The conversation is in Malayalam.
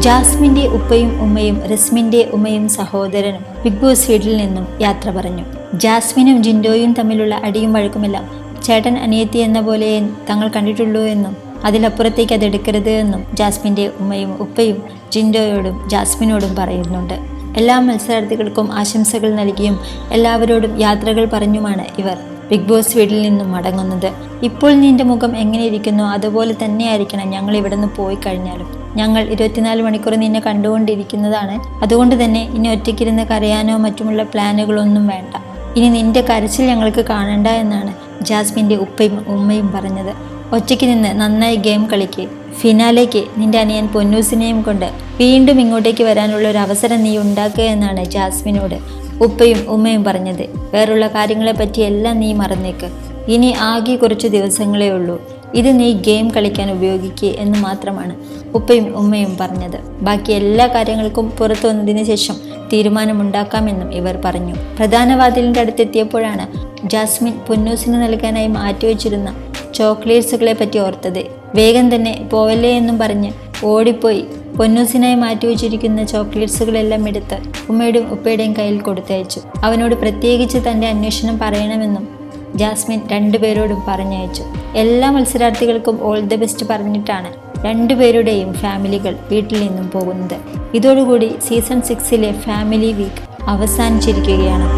ജാസ്മിന്റെ ഉപ്പയും ഉമ്മയും റസ്മിന്റെ ഉമ്മയും സഹോദരനും ബിഗ് ബോസ് വീട്ടിൽ നിന്നും യാത്ര പറഞ്ഞു. ജാസ്മിനും ജിൻഡോയും തമ്മിലുള്ള അടിയും വഴക്കുമെല്ലാം ചേട്ടൻ അനിയത്തി എന്ന പോലെ തങ്ങൾ കണ്ടിട്ടുള്ളൂ എന്നും അതിലപ്പുറത്തേക്ക് അത് എടുക്കരുത് എന്നും ജാസ്മിന്റെ ഉമ്മയും ഉപ്പയും ജിൻഡോയോടും ജാസ്മിനോടും പറയുന്നുണ്ട്. എല്ലാ മത്സരാർത്ഥികൾക്കും ആശംസകൾ നൽകിയും എല്ലാവരോടും യാത്രകൾ പറഞ്ഞുമാണ് ഇവർ. ബിഗ് ബോസ് വീട്ടിൽ നിന്നും മടങ്ങുന്നത്. ഇപ്പോൾ നിന്റെ മുഖം എങ്ങനെ ഇരിക്കുന്നു അതുപോലെ തന്നെയായിരിക്കണം ഞങ്ങൾ ഇവിടെ നിന്ന് പോയി കഴിഞ്ഞാലും. ഞങ്ങൾ ഇരുപത്തിനാല് മണിക്കൂർ നിന്നെ കണ്ടുകൊണ്ടിരിക്കുന്നതാണ്. അതുകൊണ്ട് തന്നെ ഇനി ഒറ്റയ്ക്കിരുന്ന് കരയാനോ മറ്റുമുള്ള പ്ലാനുകളൊന്നും വേണ്ട. ഇനി നിന്റെ കരച്ചിൽ ഞങ്ങൾക്ക് കാണണ്ട എന്നാണ് ജാസ്മിന്റെ ഉപ്പയും ഉമ്മയും പറഞ്ഞത്. ഒറ്റയ്ക്ക് നിന്ന് നന്നായി ഗെയിം കളിക്ക്. ഫിനാലേക്ക് നിന്റെ അനിയൻ പൊന്നൂസിനെയും കൊണ്ട് വീണ്ടും ഇങ്ങോട്ടേക്ക് വരാനുള്ള ഒരു അവസരം നീ ഉണ്ടാക്കുക എന്നാണ് ജാസ്മിനോട് ഉപ്പയും ഉമ്മയും പറഞ്ഞത് വേറുള്ള കാര്യങ്ങളെ പറ്റി എല്ലാം നീ മറന്നേക്ക്. ഇനി ആകെ കുറച്ച് ദിവസങ്ങളേ ഉള്ളൂ. ഇത് നീ ഗെയിം കളിക്കാൻ ഉപയോഗിക്കുക എന്ന് മാത്രമാണ് ഉപ്പയും ഉമ്മയും പറഞ്ഞത്. ബാക്കി എല്ലാ കാര്യങ്ങൾക്കും പുറത്തു വന്നതിന് ശേഷം തീരുമാനമുണ്ടാക്കാമെന്നും ഇവർ പറഞ്ഞു. പ്രധാന വാതിലിന്റെ അടുത്തെത്തിയപ്പോഴാണ് ജാസ്മിൻ പൊന്നൂസിന് നൽകാനായി മാറ്റിവെച്ചിരുന്ന ചോക്ലേറ്റ്സുകളെ പറ്റി ഓർത്തത്. വേഗം തന്നെ പോവല്ലേ എന്നും പറഞ്ഞ് ഓടിപ്പോയി പൊന്നൂസിനായി മാറ്റി വെച്ചിരിക്കുന്ന ചോക്ലേറ്റ്സുകളെല്ലാം എടുത്ത് ഉമ്മയുടെയും ഉപ്പയുടെയും കയ്യിൽ കൊടുത്തയച്ചു. അവനോട് പ്രത്യേകിച്ച് തന്റെ അന്വേഷണം പറയണമെന്നും ജാസ്മിൻ രണ്ടുപേരോടും പറഞ്ഞയച്ചു. എല്ലാ മത്സരാർത്ഥികൾക്കും ഓൾ ദ ബെസ്റ്റ് പറഞ്ഞിട്ടാണ് രണ്ടുപേരുടെയും ഫാമിലികൾ വീട്ടിൽ നിന്നും പോകുന്നത്. ഇതോടുകൂടി സീസൺ സിക്സിലെ ഫാമിലി വീക്ക് അവസാനിച്ചിരിക്കുകയാണ്.